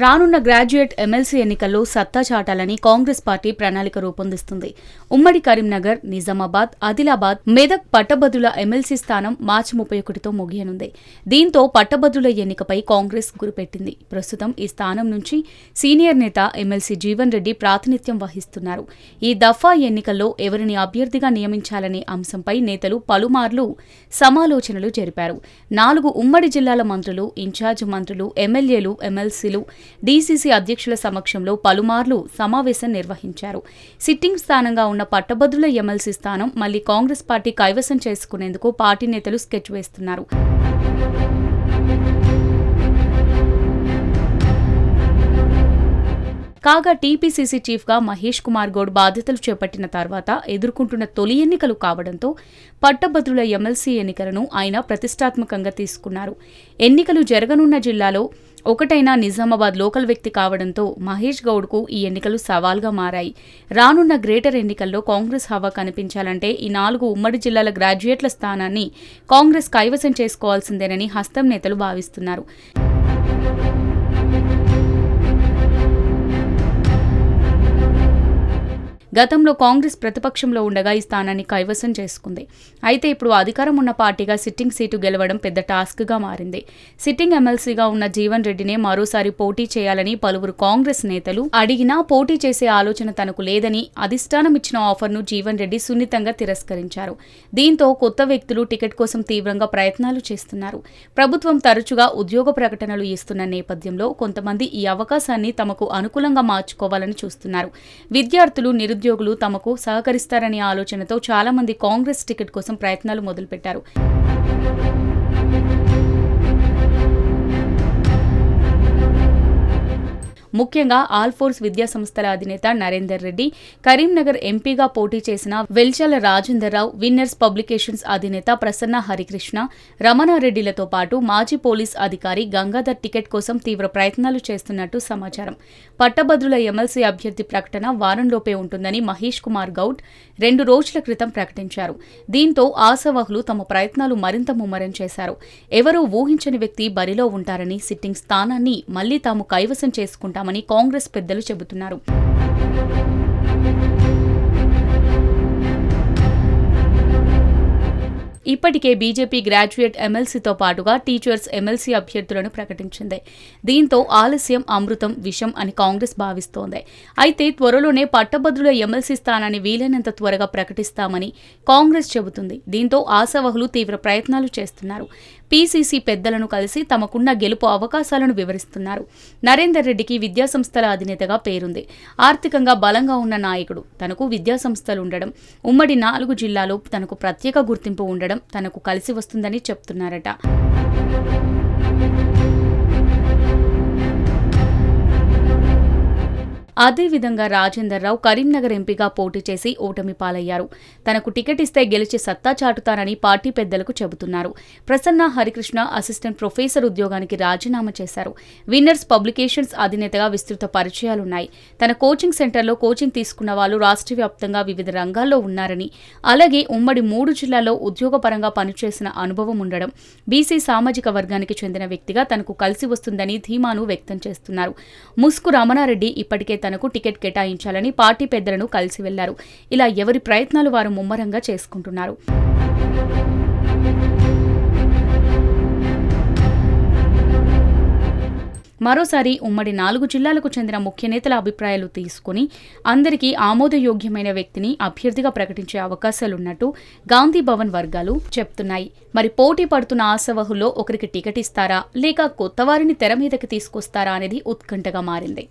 రానున్న graduate MLC ఎన్నికల్లో సత్తా చాటాలని కాంగ్రెస్ పార్టీ ప్రణాళిక రూపొందిస్తుంది. ఉమ్మడి కరీంనగర్ నిజామాబాద్ ఆదిలాబాద్ మెదక్ పట్టభద్రుల ఎమ్మెల్సీ స్థానం మార్చి ముప్పై ఒకటితో ముగియనుంది. దీంతో పట్టభద్రుల ఎన్నికపై కాంగ్రెస్ గురిపెట్టింది. ప్రస్తుతం ఈ స్థానం నుంచి సీనియర్ నేత ఎమ్మెల్సీ జీవన్ రెడ్డి ప్రాతినిధ్యం వహిస్తున్నారు. ఈ దఫా ఎన్నికల్లో ఎవరిని అభ్యర్థిగా నియమించాలనే అంశంపై నేతలు పలుమార్లు సమాలోచనలు జరిపారు. నాలుగు ఉమ్మడి జిల్లాల మంత్రులు ఇన్ఛార్జ్ మంత్రులు ఎమ్మెల్యేలు ఎమ్మెల్సీలు డీసీసీ అధ్యక్షుల సమక్షంలో పలుమార్లు సమావేశం నిర్వహించారు. సిట్టింగ్ స్థానంగా ఉన్న పట్టభద్రుల ఎమ్మెల్సీ స్థానం మళ్ళీ కాంగ్రెస్ పార్టీ కైవసం చేసుకునేందుకు పార్టీ నేతలు స్కెచ్ వేస్తున్నారు. కాగా టీపీసీసీ చీఫ్గా మహేష్ కుమార్ గౌడ్ బాధ్యతలు చేపట్టిన తర్వాత ఎదుర్కొంటున్న తొలి ఎన్నికలు కావడంతో పట్టభద్రుల ఎమ్మెల్సీ ఎన్నికలను ఆయన ప్రతిష్టాత్మకంగా తీసుకున్నారు. ఎన్నికలు జరగనున్న జిల్లాలో ఒకటైన నిజామాబాద్ లోకల్ వ్యక్తి కావడంతో మహేష్ గౌడ్కు ఈ ఎన్నికలు సవాల్గా మారాయి. రానున్న గ్రేటర్ ఎన్నికల్లో కాంగ్రెస్ హవా కనిపించాలంటే ఈ నాలుగు ఉమ్మడి జిల్లాల గ్రాడ్యుయేట్ల స్థానాన్ని కాంగ్రెస్ కైవసం చేసుకోవాల్సిందేనని హస్తం నేతలు భావిస్తున్నారు. గతంలో కాంగ్రెస్ ప్రతిపక్షంలో ఉండగా ఈ స్థానాన్ని కైవసం చేసుకుంది. అయితే ఇప్పుడు అధికారం ఉన్న పార్టీగా సిట్టింగ్ సీటు గెలవడం పెద్ద టాస్క్గా మారింది. సిట్టింగ్ ఎమ్మెల్సీగా ఉన్న జీవన్ రెడ్డినే మరోసారి పోటీ చేయాలని పలువురు కాంగ్రెస్ నేతలు అడిగినా పోటీ చేసే ఆలోచన తనకు లేదని అధిష్టానం ఇచ్చిన ఆఫర్ను జీవన్ రెడ్డి సున్నితంగా తిరస్కరించారు. దీంతో కొత్త వ్యక్తులు టికెట్ కోసం తీవ్రంగా ప్రయత్నాలు చేస్తున్నారు. ప్రభుత్వం తరచుగా ఉద్యోగ ప్రకటనలు ఇస్తున్న నేపథ్యంలో కొంతమంది ఈ అవకాశాన్ని తమకు అనుకూలంగా మార్చుకోవాలని చూస్తున్నారు. విద్యార్థులు నిరుద్యోగ నిరుద్యోగులు తమకు సహకరిస్తారనే ఆలోచనతో చాలా మంది కాంగ్రెస్ టికెట్ కోసం ప్రయత్నాలు మొదలుపెట్టారు. ముఖ్యంగా ఆల్ఫోర్స్ విద్యా సంస్థల అధినేత నరేందర్ రెడ్డి కరీంనగర్ ఎంపీగా పోటీ చేసిన వెల్చల రాజేందర్ రావు విన్నర్స్ పబ్లికేషన్స్ అధినేత ప్రసన్న హరికృష్ణ రమణారెడ్డిలతో పాటు మాజీ పోలీస్ అధికారి గంగాధర్ టికెట్ కోసం తీవ్ర ప్రయత్నాలు చేస్తున్నట్టు సమాచారం. పట్టభద్రుల ఎమ్మెల్సీ అభ్యర్థి ప్రకటన వారంలోపే ఉంటుందని మహేష్ కుమార్ గౌడ్ రెండు రోజుల క్రితం ప్రకటించారు. దీంతో ఆశావహులు తమ ప్రయత్నాలు మరింత ముమ్మరం చేశారు. ఎవరూ ఊహించని వ్యక్తి బరిలో ఉంటారని సిట్టింగ్ స్థానాన్ని మళ్ళీ తాము కైవసం చేస్తామని కాంగ్రెస్ పెద్దలు చెబుతున్నారు. ఇప్పటికే బీజేపీ గ్రాడ్యుయేట్ ఎమ్మెల్సీతో పాటుగా టీచర్స్ ఎమ్మెల్సీ అభ్యర్థులను ప్రకటించింది. దీంతో ఆలస్యం అమృతం విషం అని కాంగ్రెస్ భావిస్తోంది. అయితే త్వరలోనే పట్టభద్రుల ఎమ్మెల్సీ స్థానాన్ని వీలైనంత త్వరగా ప్రకటిస్తామని కాంగ్రెస్ చెబుతుంది. దీంతో ఆశావహులు తీవ్ర ప్రయత్నాలు చేస్తున్నారు. పీసీసీ పెద్దలను కలిసి తమకున్న గెలుపు అవకాశాలను వివరిస్తున్నారు. నరేందర్ రెడ్డికి విద్యాసంస్థల అధినేతగా పేరుంది. ఆర్థికంగా బలంగా ఉన్న నాయకుడు తనకు విద్యాసంస్థలు ఉండడం ఉమ్మడి నాలుగు జిల్లాలో తనకు ప్రత్యేక గుర్తింపు ఉండడం తనకు కలిసి వస్తుందని చెప్తున్నారట. అదేవిధంగా రాజేందర్ రావు కరీంనగర్ ఎంపీగా పోటీ చేసి ఓటమి పాలయ్యారు. తనకు టికెట్ ఇస్తే గెలిచి సత్తా చాటుతానని పార్టీ పెద్దలకు చెబుతున్నారు. ప్రసన్న హరికృష్ణ అసిస్టెంట్ ప్రొఫెసర్ ఉద్యోగానికి రాజీనామా చేశారు. విన్నర్స్ పబ్లికేషన్స్ అధినేతగా విస్తృత పరిచయాలున్నాయి. తన కోచింగ్ సెంటర్లో కోచింగ్ తీసుకున్న వాళ్ళు రాష్ట్ర వ్యాప్తంగా వివిధ రంగాల్లో ఉన్నారని అలాగే ఉమ్మడి మూడు జిల్లాల్లో ఉద్యోగపరంగా పనిచేసిన అనుభవం ఉండడం బీసీ సామాజిక వర్గానికి చెందిన వ్యక్తిగా తనకు కలిసి వస్తుందని ధీమాను వ్యక్తం చేస్తున్నారు. ముస్కు రమణారెడ్డి ఇప్పటికే తనకు టికెట్ కేటాయించాలని పార్టీ పెద్దలను కలిసి వెళ్ళారు. ఇలా ఎవరి ప్రయత్నాలు వారు ముమ్మరంగా చేసుకుంటున్నారు. మరోసారి ఉమ్మడి నాలుగు జిల్లాలకు చెందిన ముఖ్య నేతల అభిప్రాయాలు తీసుకుని అందరికీ ఆమోదయోగ్యమైన వ్యక్తిని అభ్యర్థిగా ప్రకటించే అవకాశాలున్నట్టు గాంధీ భవన్ వర్గాలు చెప్తున్నాయి. మరి పోటీ పడుతున్న ఆశవహుల్లో ఒకరికి టికెట్ ఇస్తారా? లేక కొత్త వారిని తెర మీదకి తీసుకొస్తారా అనేది ఉత్కంఠగా మారింది.